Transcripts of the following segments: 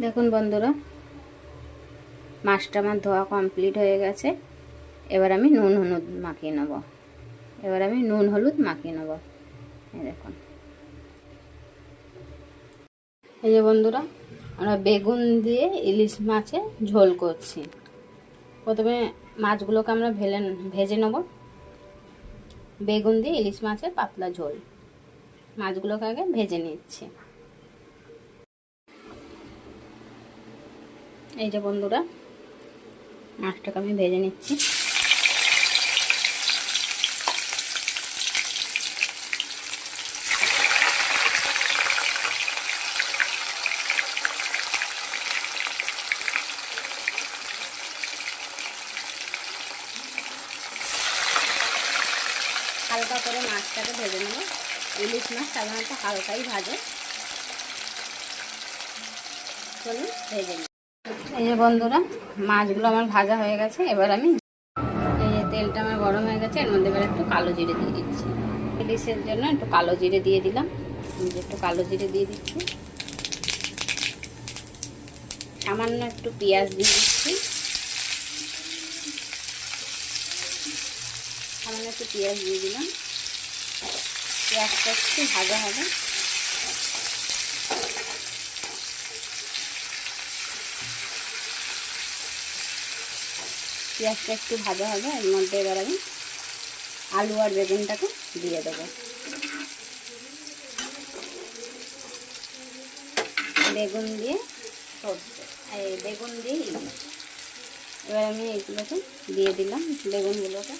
দেখুন বন্ধুরা, মাছটা আমার ধোয়া কমপ্লিট হয়ে গেছে। এবার আমি নুন হলুদ মাখিয়ে নেব। এবার আমি নুন হলুদ মাখিয়ে নেব। দেখুন। এই যে বন্ধুরা, আমরা বেগুন দিয়ে ইলিশ মাছে ঝোল করছি। প্রথমে মাছগুলোকে আমরা ভেলে ভেজে নেব। বেগুন দিয়ে ইলিশ মাছের পাতলা ঝোল। মাছগুলোকে আগে ভেজে নিচ্ছি। এই যে বন্ধুরা মাছটাকে আমি ভেজে নিচ্ছি। হালকা করে মাছটাকে ভেজে নেব। ইলিশ মাছ সাধারণত হালকাই ভাজে। চলুন, ভেজে নিই। এই যে বন্ধুরা, মাছগুলো আমার ভাজা হয়ে গেছে, এবার আমি এই যে তেলটা আমার গরম হয়ে গেছে, এর মধ্যে এবার একটু কালো জিরে দিয়ে দিচ্ছি। ইলিশের জন্য একটু কালো জিরে দিয়ে দিলাম। একটু কালো জিরে দিয়ে দিচ্ছি। সামান্য একটু পেঁয়াজ দিয়ে দিচ্ছি। সামান্য একটু পেঁয়াজ দিয়ে দিলাম। পেঁয়াজটা একটু ভাজা হবে। পেঁয়াজটা একটু ভাজা হবে, এর মধ্যে এবার আমি আলু আর বেগুনটাকে দিয়ে দেবো। বেগুন দিয়ে সর্ষে বেগুন দিয়ে এবার আমি এগুলোকে দিয়ে দিলাম, বেগুনগুলোকে।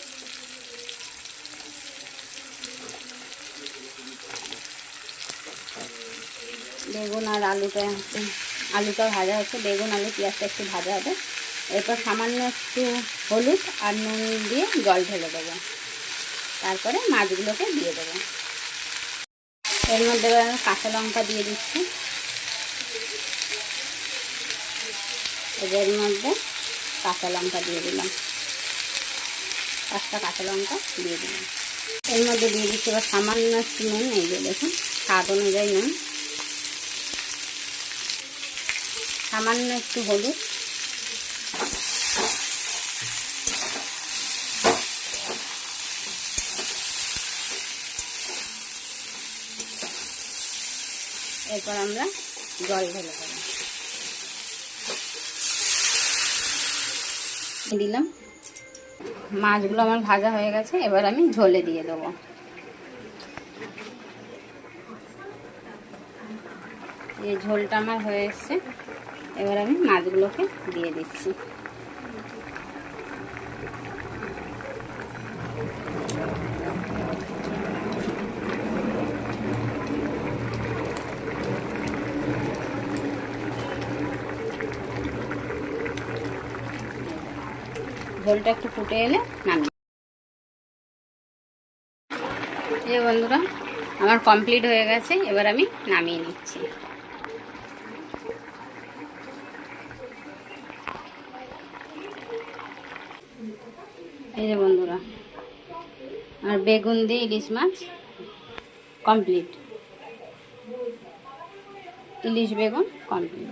বেগুন আর আলুটা একটু আলুটা ভাজা হচ্ছে, বেগুন, আলু, পেঁয়াজটা একটু ভাজা হবে। এরপর সামান্য একটু হলুদ আর নুন দিয়ে জল ঢেলে দেবো। তারপরে মাছগুলোকে দিয়ে দেবো। এর মধ্যে কাঁচা লঙ্কা দিয়ে দিচ্ছি। এদের মধ্যে কাঁচা লঙ্কা দিয়ে দিলাম। পাঁচটা কাঁচা লঙ্কা দিয়ে দিলাম। এর মধ্যে দিয়ে দিচ্ছি এবার সামান্য একটু নুন, এই যে দেখুন, স্বাদ অনুযায়ী নুন। সামান্য একটু হলুদ। এরপর আমরা জল ঢেলে দেবো। দিলাম। মাছগুলো আমার ভাজা হয়ে গেছে, এবার আমি ঝোলে দিয়ে দেবো। এই ঝোলটা আমার হয়ে এসছে, এবার আমি মাছগুলোকে দিয়ে দিচ্ছি। ঝোলটা একটু ফুটে এলে নামিয়ে এই বন্ধুরা, আমার কমপ্লিট হয়ে গেছে, এবার আমি নামিয়ে নিচ্ছি। এই যে বন্ধুরা আর বেগুন দিয়ে ইলিশ মাছ কমপ্লিট ইলিশ বেগুন কমপ্লিট